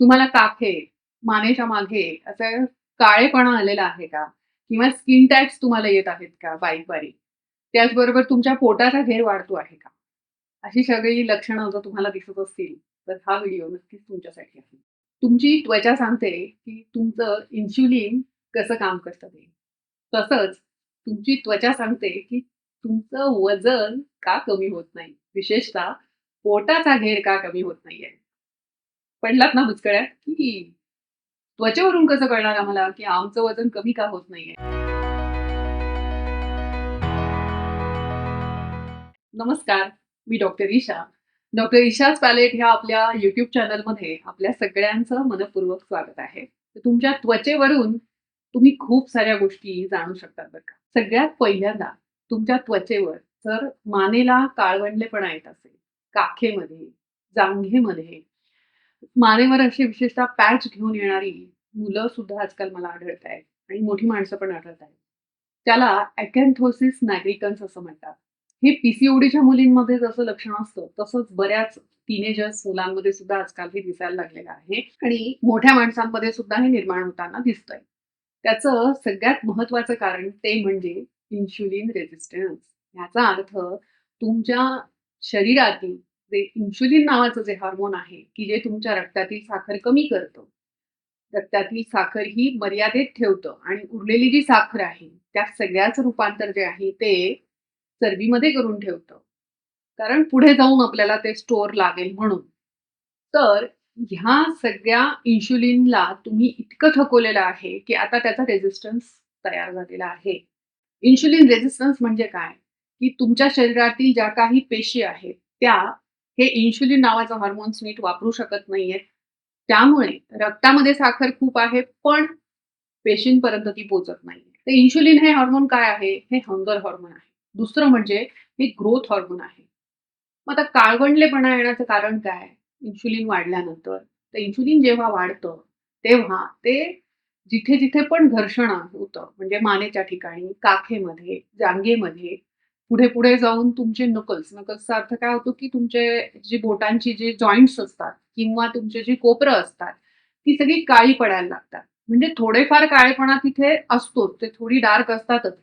तुम्हाला काखे, मानेच्या मागे असं काळेपणा आलेला आहे का? किंवा स्किन टॅक्स तुम्हाला येत आहेत का बारीक-बारीक? त्याचबरोबर तुमच्या पोटाचा घेर वाढतो आहे का? अशी सगळी लक्षणं जर तुम्हाला दिसत असतील, तर हा व्हिडिओ नक्कीच तुमच्यासाठी आहे. तुमची त्वचा सांगते, की तुमचं इन्शुलिन कसं काम करतं ते. तसंच तुमची त्वचा सांगते, की तुमचं वजन का कमी होत नाही? विशेषतः पोटाचा घेर का कमी होत नाहीये? पडलात ना बुचकळ्यात, की त्वचेवरून कसं कळणार आम्हाला, की आमचं वजन कमी का होत नाहीये? नमस्कार, मी doctor Isha. Doctor Isha's palette ह्या आपल्या युट्यूब चॅनलमध्ये आपल्या सगळ्यांचं मनपूर्वक स्वागत आहे. तर तुमच्या त्वचेवरून तुम्ही खूप साऱ्या गोष्टी जाणू शकतात बरं का. सगळ्यात पहिल्यांदा तुमच्या त्वचेवर जर मानेला काळवंडलेपणा येत असेल, काखेमध्ये, जांघेमध्ये, मानेवर अशी विशेषतः पॅच घेऊन येणारी मुलं सुद्धा आजकाल मला आढळत आहेत आणि मोठी माणसं पण आढळत आहेत. त्याला अॅकॅन्थोसिस नॅग्रिकन्स असं म्हणतात. हे पीसीओडीच्या मुलींमध्ये जसं लक्षण असतं, तसंच बऱ्याच टीनेजर्स मुलांमध्ये सुद्धा आजकाल हे दिसायला लागलेलं आहे आणि मोठ्या माणसांमध्ये सुद्धा हे निर्माण होताना दिसतंय. त्याचं सगळ्यात महत्वाचं कारण ते म्हणजे इन्शुलिन रेझिस्टन्स. याचा अर्थ तुमच्या शरीरातील जे इन्शुलिन नावाचं जे हार्मोन आहे, की जे तुमच्या रक्तातील साखर कमी करतं. रक्तातील साखर ही मर्यादेत ठेवतं आणि उरलेली जी साखर आहे, त्या सगळ्याचं रूपांतर जे आहे ते चरबीमध्ये करून ठेवतं. कारण पुढे जाऊन आपल्याला ते स्टोअर लागेल म्हणून. तर ह्या सगळ्या इन्शुलिनला तुम्ही इतकं थकवलेलं आहे, की आता त्याचा रेझिस्टन्स तयार झालेला आहे. इन्शुलिन रेझिस्टन्स म्हणजे काय? की तुमच्या शरीरातील ज्या काही पेशी आहेत, त्या हे इन्शुलिन नावाचं हॉर्मोन्स नीट वापरू शकत नाहीयेत. त्यामुळे रक्तामध्ये साखर खूप आहे, पण पेशींपर्यंत ती पोचत नाही तर इन्शुलिन हे हॉर्मोन काय आहे? हे हंगर हॉर्मोन आहे. दुसरं म्हणजे हे ग्रोथ हॉर्मोन आहे. मग आता काळवंडलेपणा येण्याचं कारण काय? इन्शुलिन वाढल्यानंतर. तर इन्शुलिन जेव्हा वाढतं, तेव्हा ते जिथे-जिथे पण घर्षण होतं, म्हणजे मानेच्या ठिकाणी, काखेमध्ये, जांगेमध्ये पुढे-पुढे जाऊन तुमचे नकल्स, नकल्सचा अर्थ काय होतो, की तुमचे जी बोटांची जे जॉईंट्स असतात किंवा तुमचे जे कोपरं असतात, ती सगळी काळी पडायला लागतात. म्हणजे थोडेफार काळेपणा तिथे असतोच, ते थोडी डार्क असतातच.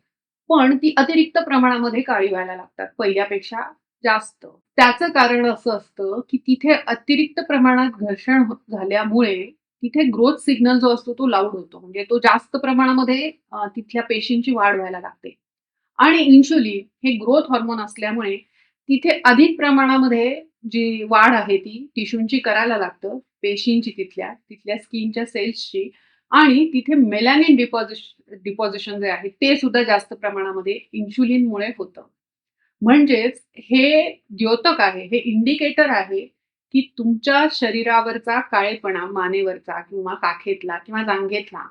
पण ती अतिरिक्त प्रमाणामध्ये काळी व्हायला लागतात पहिल्यापेक्षा जास्त. त्याचं कारण असं असतं, की तिथे अतिरिक्त प्रमाणात घर्षण हो-, झाल्यामुळे तिथे ग्रोथ सिग्नल जो असतो तो लाऊड होतो. म्हणजे तो जास्त प्रमाणामध्ये तिथल्या पेशींची वाढ व्हायला लागते. आणि इन्शुलिन हे ग्रोथ हॉर्मोन असल्यामुळे तिथे अधिक प्रमाणामध्ये जी वाढ आहे ती टिश्यूंची करायला लागतं. पेशींची तिथल्या, तिथल्या स्किनच्या सेल्सची आणि तिथे मेलॅनिन डिपॉझिश डिपॉझिशन जे आहे ते सुद्धा जास्त प्रमाणामध्ये इन्शुलिनमुळे होतं. म्हणजेच हे द्योतक आहे, हे इंडिकेटर आहे, की तुमच्या शरीरावरचा काळेपणा मानेवरचा किंवा काखेतला किंवा जांघेतला,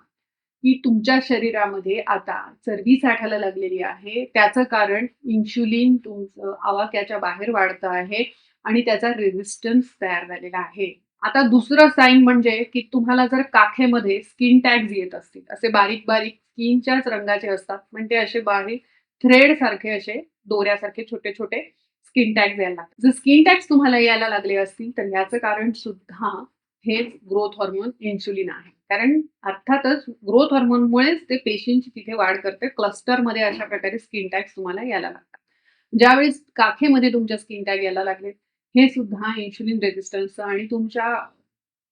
की तुमच्या शरीरामध्ये आता चरबी साठायला लागलेली आहे. त्याचं कारण इन्शुलिन तुमचं आवाक्याच्या बाहेर वाढतं आहे आणि त्याचा रेझिस्टन्स तयार झालेला आहे. आता दुसरं साईन म्हणजे, की तुम्हाला जर काखेमध्ये स्किन टॅग्स येत असतील, असे बारीक-बारीक स्किनच्याच रंगाचे असतात, पण ते असे बारीक थ्रेड सारखे असे दोऱ्यासारखे छोटे-छोटे स्किन टॅग्स यायला लागतात. जर स्किन टॅग्स तुम्हाला यायला लागले असतील, तर याचं कारण सुद्धा हेच ग्रोथ हॉर्मोन इन्शुलिन आहे. कारण अर्थातच ग्रोथ हॉर्मोनमुळेच ते पेशींची तिथे वाढ करते. क्लस्टरमध्ये अशा प्रकारे स्किन टॅग्स तुम्हाला यायला लागतात. ज्यावेळेस काखेमध्ये तुमच्या स्किन टॅग यायला लागलेत, हे सुद्धा इन्शुलिन रेझिस्टन्स आणि तुमच्या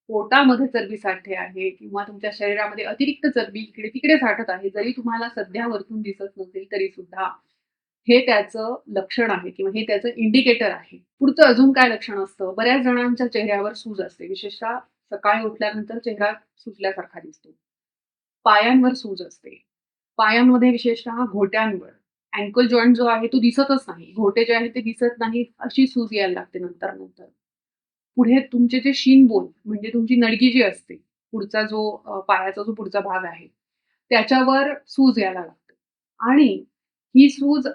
पोटामध्ये चरबी साठे आहे किंवा तुमच्या शरीरामध्ये अतिरिक्त चरबी इकडे-तिकडे साठत आहे. जरी तुम्हाला सध्या वरतून दिसत नसेल तरी सुद्धा हे त्याचं लक्षण आहे किंवा हे त्याचं इंडिकेटर आहे. पुढचं अजून काय लक्षण असतं? बऱ्याच जणांच्या चेहऱ्यावर सूज असते. विशेषतः सकाळी उठल्यानंतर चेहरा सुजल्यासारखा दिसतो. पायांवर सूज असते. पायांमध्ये विशेषतः घोट्यांवर अँकल जॉईंट जो आहे तो दिसतच नाही. घोटे जे आहेत ते दिसत नाही अशी सूज यायला लागते नंतर-नंतर. पुढे तुमचे जे शीन बोन म्हणजे तुमची नडगी जी असते, पुढचा जो पायाचा जो पुढचा भाग आहे, त्याच्यावर सूज यायला लागते. आणि ही सूज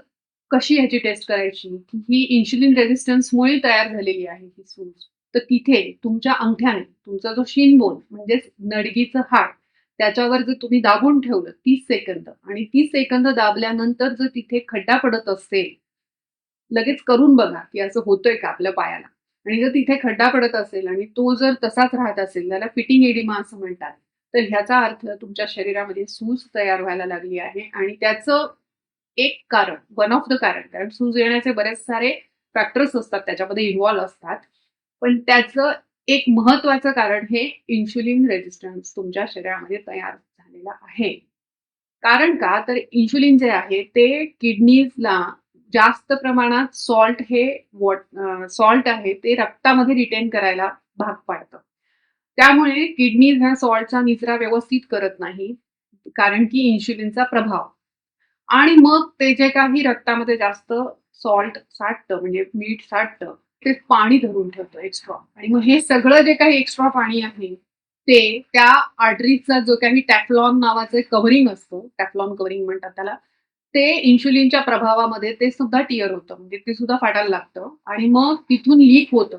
कशी ह्याची टेस्ट करायची? ही इन्शुलिन रेझिस्टन्समुळे तयार झालेली आहे ही सूज. तर तिथे तुमच्या अंगठ्याने तुमचा जो शिनबोन म्हणजेच नडगीचं हाड, त्याच्यावर जर तुम्ही दाबून ठेवलं तीस सेकंद आणि तीस सेकंद दाबल्यानंतर जर तिथे खड्डा पडत असेल, लगेच करून बघा, की असं होतंय का आपल्या पायाला? आणि जर तिथे खड्डा पडत असेल आणि तो जर तसाच राहत असेल त्याला फिटिंग एडिमा असं म्हणतात तर ह्याचा अर्थ तुमच्या शरीरामध्ये सूज तयार व्हायला लागली आहे आणि त्याचं एक कारण वन ऑफ द कारण कारण सूज येण्याचे बरेच सारे फॅक्टर्स असतात त्याच्यामध्ये इन्व्हॉल्व असतात पण त्याचं एक महत्वाचं कारण हे इन्शुलिन रेजिस्टन्स तुमच्या शरीरामध्ये तयार झालेला आहे. कारण का? तर इन्शुलिन जे आहे ते किडनीजला जास्त प्रमाणात सॉल्ट हे सॉल्ट आहे ते रक्तामध्ये रिटेन करायला भाग पाडतं. त्यामुळे किडनीज ह्या सॉल्टचा निचरा व्यवस्थित करत नाही कारण की इन्शुलिनचा प्रभाव. आणि मग ते जे काही रक्तामध्ये जास्त सॉल्ट साठतं म्हणजे मीठ साठतं ते पाणी धरून ठेवतं एक्स्ट्रा आणि मग हे सगळं जे काही एक्स्ट्रा पाणी आहे ते त्या आर्टरीचा जो काही टॅफलॉन नावाचं कव्हरिंग असतं टॅफलॉन कव्हरिंग म्हणतात त्याला ते इन्शुलिनच्या प्रभावामध्ये ते सुद्धा टिअर होतं. म्हणजे ते सुद्धा फाटायला लागतं. आणि मग तिथून लीक होतं.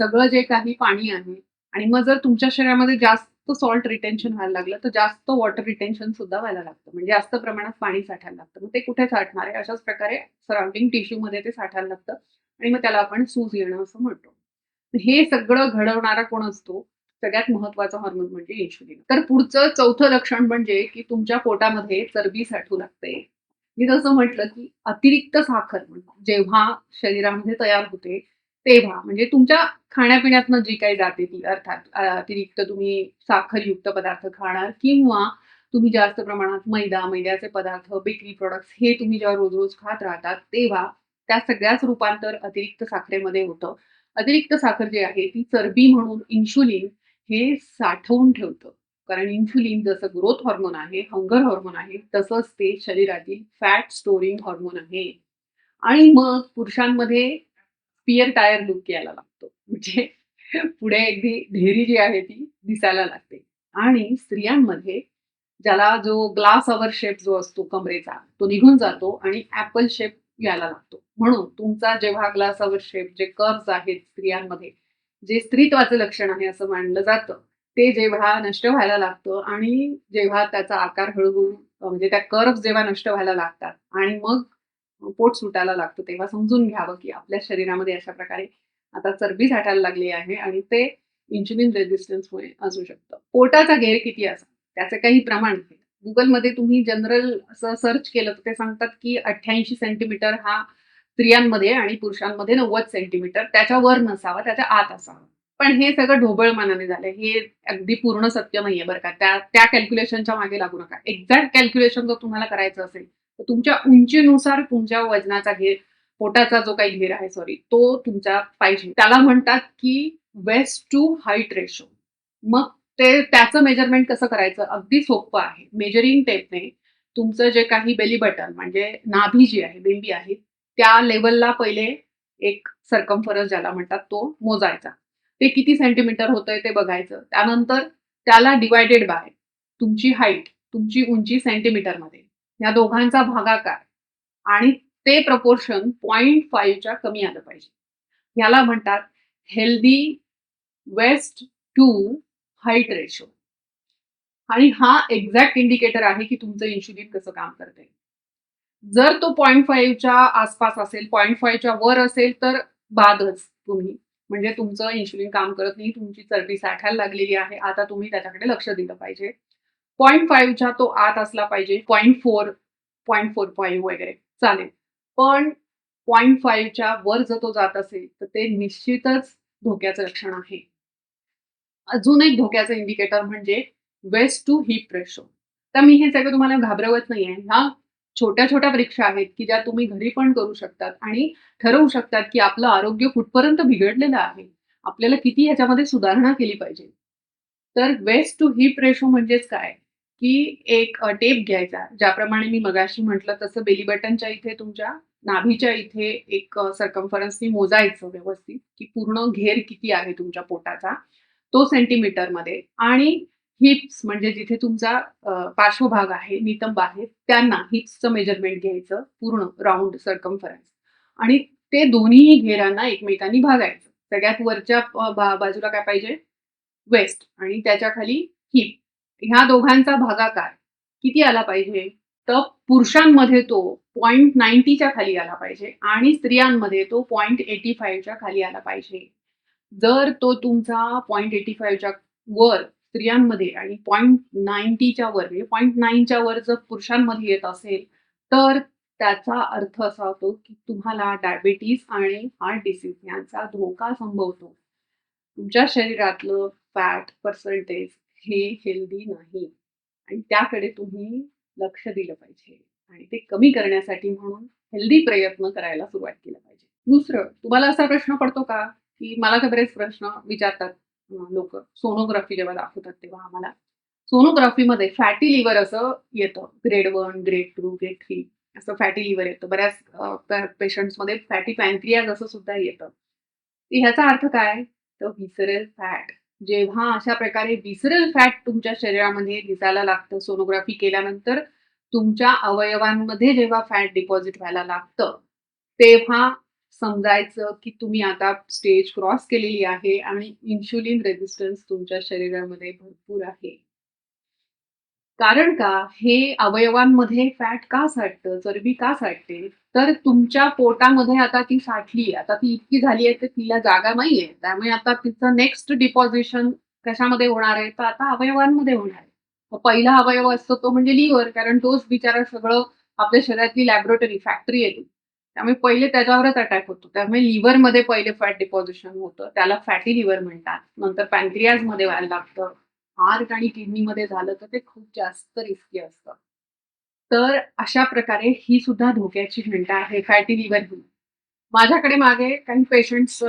सगळं जे काही पाणी आहे. आणि मग जर तुमच्या शरीरामध्ये जास्त सॉल्ट रिटेन्शन व्हायला लागलं तर जास्त वॉटर रिटेन्शन सुद्धा व्हायला लागतं. म्हणजे जास्त प्रमाणात पाणी साठायला लागतं. मग ते कुठे साठणार आहे? अशाच प्रकारे सराउंडिंग टिश्यूमध्ये ते साठायला लागतं. आणि मग त्याला आपण सूज येणं असं म्हणतो. हे सगळं घडवणारा कोण असतो? सगळ्यात महत्त्वाचा हॉर्मोन म्हणजे इन्शुलिन तर पुढचं चौथं लक्षण म्हणजे की तुमच्या पोटामध्ये चरबी साठू लागते. मी जसं म्हटलं की अतिरिक्त साखर जेव्हा शरीरामध्ये तयार होते तेव्हा म्हणजे तुमच्या खाण्यापिण्यातनं जी काही जाते ती अर्थात अतिरिक्त तुम्ही साखरयुक्त पदार्थ खाणार किंवा तुम्ही जास्त प्रमाणात मैदा मैद्याचे पदार्थ बेकरी प्रोडक्ट्स हे तुम्ही जेव्हा रोज रोज खात राहतात तेव्हा त्या सगळ्याच रूपांतर अतिरिक्त साखरेमध्ये होतं. अतिरिक्त साखर जी आहे ती चरबी म्हणून इन्शुलिन हे साठवून ठेवतं. कारण इन्शुलिन जसं ग्रोथ हॉर्मोन आहे हंगर हॉर्मोन आहे तसंच ते शरीरातील फॅट स्टोरिंग हॉर्मोन आहे. आणि मग पुरुषांमध्ये पियर टायर लुक यायला लागतो. म्हणजे पुढे अगदी ढेरी जी आहे ती दिसायला लागते. आणि स्त्रियांमध्ये ज्याला जो ग्लास अवर शेप जो असतो कमरेचा तो निघून जातो आणि ऍपल शेप यायला लागतो. म्हणून तुमचा जेव्हा ग्लासावर शेप जे कर्ज आहेत स्त्रियांमध्ये जे स्त्रीत्वाचं लक्षण आहे असं मानलं जातं ते जेव्हा नष्ट व्हायला लागतं आणि जेव्हा त्याचा आकार हळूहळू म्हणजे त्या कर्व जेव्हा नष्ट व्हायला लागतात आणि मग पोट सुटायला लागतं तेव्हा समजून घ्यावं की आपल्या शरीरामध्ये अशा प्रकारे आता चरबी साठायला लागली आहे आणि ते इन्शुलिन रेजिस्टन्समुळे असू शकतं. पोटाचा गैर किती असा त्याचं काही प्रमाण गुगलमध्ये तुम्ही जनरल असं सर्च केलं तर ते सांगतात की अठ्ठ्याऐंशी सेंटीमीटर हा स्त्रियांमध्ये आणि पुरुषांमध्ये नव्वद सेंटीमीटर त्याच्या वर नसावा त्याच्या आत असावा. पण हे सगळं ढोबळ मानाने झालंय. हे अगदी पूर्ण सत्य नाहीये बरं का. त्या त्या कॅल्क्युलेशनच्या मागे लागू नका. एक्झॅक्ट कॅल्क्युलेशन जर तुम्हाला करायचं असेल तर तुमच्या उंचीनुसार तुमच्या वजनाचा घेर पोटाचा जो काही घेर आहे सॉरी तो तुमचा पाहिजे. त्याला म्हणतात की वेस्ट टू हाईट रेशो मग ते त्याचं मेजरमेंट कसं करायचं? अगदी सोपं आहे. मेजरिंग टेपने तुमचं जे काही बेली बटन म्हणजे नाभी जी आहे बेंबी आहे त्या लेवलला पहिले एक सरकमफरस ज्याला म्हणतात तो मोजायचा. ते किती सेंटीमीटर होतंय ते बघायचं. त्यानंतर त्याला डिवायडेड बाय तुमची हाईट तुमची उंची सेंटीमीटरमध्ये या दोघांचा भागाकार. आणि ते प्रपोर्शन पॉईंट फाईव्हच्या कमी आलं पाहिजे. याला म्हणतात healthy waist to height ratio आणि हा एक्झॅक्ट इंडिकेटर आहे की तुमचं इन्शुलिन कसं काम करते जर तो पॉईंट फाईव्हच्या आसपास असेल पॉईंट फाईव्हच्या वर असेल तर बादच तुम्ही. म्हणजे तुमचं इन्शुलिन काम करत नाही तुमची चरबी साठायला लागलेली आहे. आता तुम्ही त्याच्याकडे लक्ष दिलं पाहिजे. पॉईंट फाईव्हच्या तो आत असला पाहिजे point four point four five वगैरे. चालेल. पण पॉईंट फाईव्हच्या वर जर तो जात असेल तर ते निश्चितच धोक्याचं लक्षण आहे. अजून एक धोक्याचं इंडिकेटर म्हणजे वेस्ट टू हिप रेशो तर मी हे सगळं तुम्हाला घाबरवत नाहीये. ह्या छोट्या छोट्या परीक्षा आहेत की ज्या तुम्ही घरी पण करू शकतात आणि ठरवू शकतात की आपलं आरोग्य कुठपर्यंत बिघडलेलं आहे. आपल्याला किती ह्याच्यामध्ये सुधारणा केली पाहिजे. तर वेस्ट टू हिप रेशो म्हणजेच काय? की एक टेप घ्यायचा. ज्याप्रमाणे मी मगाशी म्हटलं तसं बेली बटनच्या इथे तुमच्या नाभीच्या इथे एक सरकम्फरन्सनी मोजायचं व्यवस्थित की पूर्ण घेर किती आहे तुमच्या पोटाचा. तो सेंटीमीटरमध्ये आणि हिप्स म्हणजे जिथे तुमचा पार्श्वभाग आहे नितंब आहे त्यांना हिप्सचं मेजरमेंट घ्यायचं पूर्ण राऊंड सरकम्फरन्स आणि ते दोन्ही घेरांना एकमेकांनी भागायचं. सगळ्यात वरच्या बाजूला काय पाहिजे? वेस्ट आणि त्याच्याखाली हिप ह्या दोघांचा भागाकार किती आला पाहिजे? तर पुरुषांमध्ये तो पॉईंट नाईन्टीच्या खाली आला पाहिजे आणि स्त्रियांमध्ये तो पॉईंट एटी फाईव्हच्या खाली आला पाहिजे. जर तो तुमचा पॉईंट एटी फाईव्हच्या वर स्त्रियांमध्ये आणि पॉईंट नाईन्टीच्या वर म्हणजे पॉईंट नाईनच्या वर जर पुरुषांमध्ये येत असेल तर त्याचा अर्थ असा होतो की तुम्हाला डायबिटीज आणि हार्ट डिसीज यांचा धोका संभवतो. तुमच्या शरीरातलं फॅट पर्सेंटेज हे हेल्दी नाही. आणि त्याकडे तुम्ही लक्ष दिलं पाहिजे. आणि ते कमी करण्यासाठी म्हणून हेल्दी प्रयत्न करायला सुरुवात केला पाहिजे. दुसरं तुम्हाला असा प्रश्न पडतो का? की मला तर बरेच प्रश्न विचारतात. लोक सोनोग्राफी जेव्हा दाखवतात तेव्हा आम्हाला. सोनोग्राफीमध्ये फॅटी लिव्हर असं येतं. Grade one grade two grade three असं फॅटी लिव्हर येतं. बऱ्याच पेशंट्समध्ये फॅटी पॅन्क्रियाज असं सुद्धा येतं. ह्याचा अर्थ काय? तर विसरेल फॅट जेव्हा अशा प्रकारे विसरेल फॅट तुमच्या शरीरामध्ये दिसायला लागतं सोनोग्राफी केल्यानंतर तुमच्या अवयवांमध्ये जेव्हा फॅट डिपॉझिट व्हायला लागतं तेव्हा समजायचं की तुम्ही आता स्टेज क्रॉस केलेली आहे आणि इन्शुलिन रेजिस्टन्स तुमच्या शरीरामध्ये भरपूर आहे. कारण का? हे अवयवांमध्ये फॅट का साठतं? चरबी का साठते? तर तुमच्या पोटामध्ये आता ती साठली आता ती इतकी झाली आहे तर तिला जागा नाहीये. त्यामुळे आता तिचं नेक्स्ट डिपॉझिशन कशामध्ये होणार आहे? तर आता अवयवांमध्ये होणार आहे. पहिला अवयव असतो तो म्हणजे लिव्हर कारण तोच बिचारा सगळं आपल्या शरीरातली लॅबोरेटरी फॅक्टरी येते त्यामुळे पहिले त्याच्यावरच अटॅक होतो. त्यामुळे लिव्हरमध्ये पहिले फॅट डिपॉझिशन होतं. त्याला फॅटी लिव्हर म्हणतात. नंतर पॅन्क्रियाजमध्ये व्हायला लागतं. हार्ट आणि किडनीमध्ये झालं तर ते खूप जास्त रिस्की असतं. तर अशा प्रकारे ही सुद्धा धोक्याची घंटा आहे फॅटी लिव्हर ही. माझ्याकडे मागे काही पेशंट्स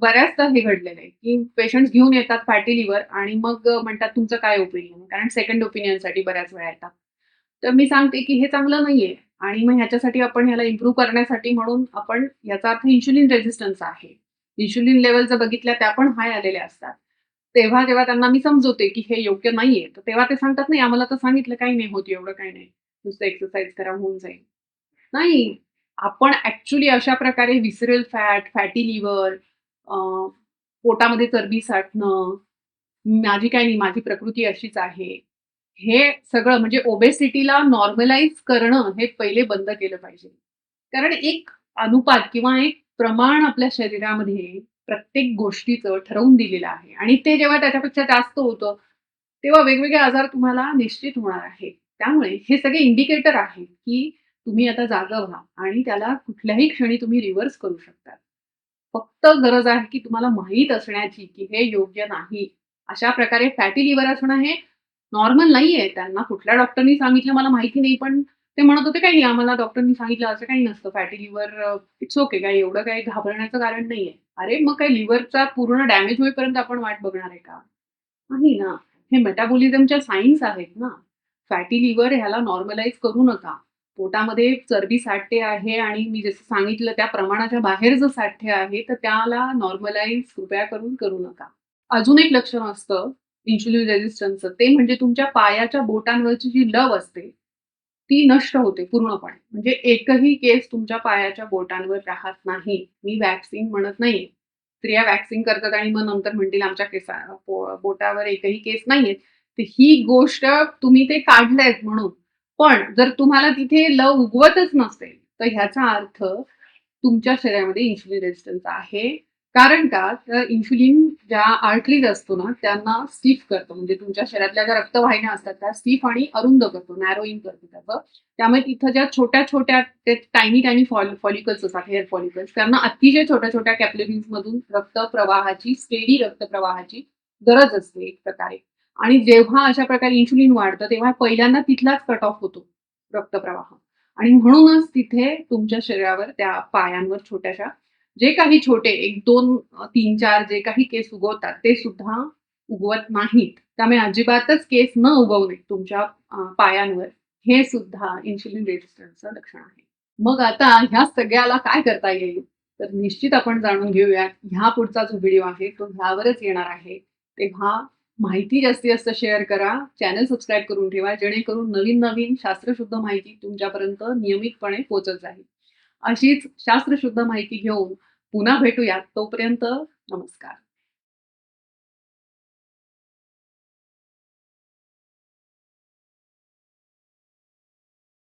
बऱ्याचदा हे घडलेलं आहे की पेशंट्स घेऊन येतात फॅटी लिव्हर आणि मग म्हणतात तुमचं काय ओपिनियन कारण सेकंड ओपिनियनसाठी बऱ्याच वेळा येतात. तर मी सांगते की हे चांगलं नाहीये. आणि मग ह्याच्यासाठी आपण ह्याला इम्प्रूव्ह करण्यासाठी म्हणून आपण याचा अर्थ इन्शुलिन रेझिस्टन्स आहे. इन्शुलिन लेवल जर बघितल्या त्या पण हाय आलेल्या असतात. तेव्हा जेव्हा त्यांना मी समजवते की हे योग्य नाहीये तर तेव्हा ते सांगतात नाही आम्हाला तर सांगितलं काही नाही होत एवढं काही नाही. नुसतं एक्सरसाइज करा होऊन जाईल. नाही आपण ऍक्च्युली अशा प्रकारे विसरेल फॅट फॅटी लिव्हर पोटामध्ये चरबी साठणं माझी काय नाही माझी प्रकृती अशीच आहे. हे सगळं म्हणजे ओबेसिटीला नॉर्मलाइज करणं हे पहिले बंद केलं पाहिजे. कारण एक अनुपात किंवा एक प्रमाण आपल्या शरीरामध्ये प्रत्येक गोष्टीचं ठरवून दिलेलं आहे. आणि ते जेव्हा त्याच्यापेक्षा जास्त होतं तेव्हा वेगवेगळे आजार तुम्हाला निश्चित होणार आहे त्यामुळे हे सगळे इंडिकेटर आहेत की तुम्ही आता जागा व्हा आणि त्याला कुठल्याही क्षणी तुम्ही रिव्हर्स करू शकता. फक्त गरज आहे की तुम्हाला माहीत असण्याची की हे योग्य नाही. अशा प्रकारे फॅटी लिव्हर असणं हे नॉर्मल नाहीये. त्यांना कुठल्या डॉक्टरनी सांगितलं मला माहिती नाही पण ते म्हणत होते काही आम्हाला डॉक्टरनी सांगितलं असं काही नसतं. फॅटी लिव्हर इट्स ओके काय एवढं काही घाबरण्याचं कारण नाहीये. अरे मग काय लिव्हरचा पूर्ण डॅमेज होईपर्यंत आपण वाट बघणार आहे का? नाही ना. हे मेटाबॉलिझमच्या सायन्स आहेत ना. फॅटी लिव्हर ह्याला नॉर्मलाइज करू नका. पोटामध्ये चरबी साठे आहे आणि मी जसं सांगितलं त्या प्रमाणाच्या बाहेर जर साठे आहे तर त्याला नॉर्मलाइज कृपया करून करू नका. अजून एक लक्षण असतं इन्शुलिन रेजिस्टन्सचं ते म्हणजे तुमच्या पायाच्या बोटांवरची जी लव असते ती नष्ट होते पूर्णपणे. म्हणजे एकही केस तुमच्या पायाच्या बोटांवर राहत नाही. मी वॅक्सिन म्हणत नाही स्त्रिया वॅक्सिन करतात आणि मग नंतर म्हणतील आमच्या केसा बोटावर एकही केस नाहीये. तर ही गोष्ट तुम्ही ते काढलंयत म्हणून. पण जर तुम्हाला तिथे लव उगवतच नसेल तर ह्याचा अर्थ तुमच्या शरीरामध्ये इन्शुलिन रेजिस्टन्स आहे. कारण का? तर इन्शुलिन ज्या आर्टरीज असतो ना त्यांना स्टीफ करतो. म्हणजे तुमच्या शरीरातल्या ज्या रक्तवाहिन्या असतात त्या स्टीफ आणि अरुंद करतो नॅरोईन करतो त्याचं. त्यामुळे तिथं ज्या छोट्या छोट्या ते टायनी टायनी फॉल फॉलिकल्स असतात हेअर फॉलिकल्स त्यांना अतिशय छोट्या छोट्या कॅपलरीज मधून रक्तप्रवाहाची स्टेडी रक्तप्रवाहाची गरज असते एक प्रकारे. आणि जेव्हा अशा प्रकारे इन्शुलिन वाढतं तेव्हा पहिल्यांदा तिथलाच कट ऑफ होतो रक्तप्रवाह. आणि म्हणूनच तिथे तुमच्या शरीरावर त्या पायांवर छोट्याशा जे काही छोटे एक दोन तीन चार जे काही केस उगवतात ते सुद्धा उगवत नाहीत. त्यामुळे अजिबातच केस न उगवणे तुमच्या पायांवर. हे सुद्धा इन्शुलिन रेजिस्टन्सचं लक्षण आहे. मग आता ह्या सगळ्याला काय करता येईल? तर निश्चित आपण जाणून घेऊयात ह्या पुढचा जो व्हिडिओ आहे तो ह्यावरच येणार आहे. तेव्हा माहिती जास्तीत जास्त शेअर करा चॅनल सबस्क्राईब करून ठेवा जेणेकरून नवीन नवीन शास्त्रशुद्ध माहिती तुमच्यापर्यंत नियमितपणे पोहोचत जाईल. अशीच शास्त्रशुद्ध माहिती घेऊन पुन्हा भेटूयात. तोपर्यंत नमस्कार.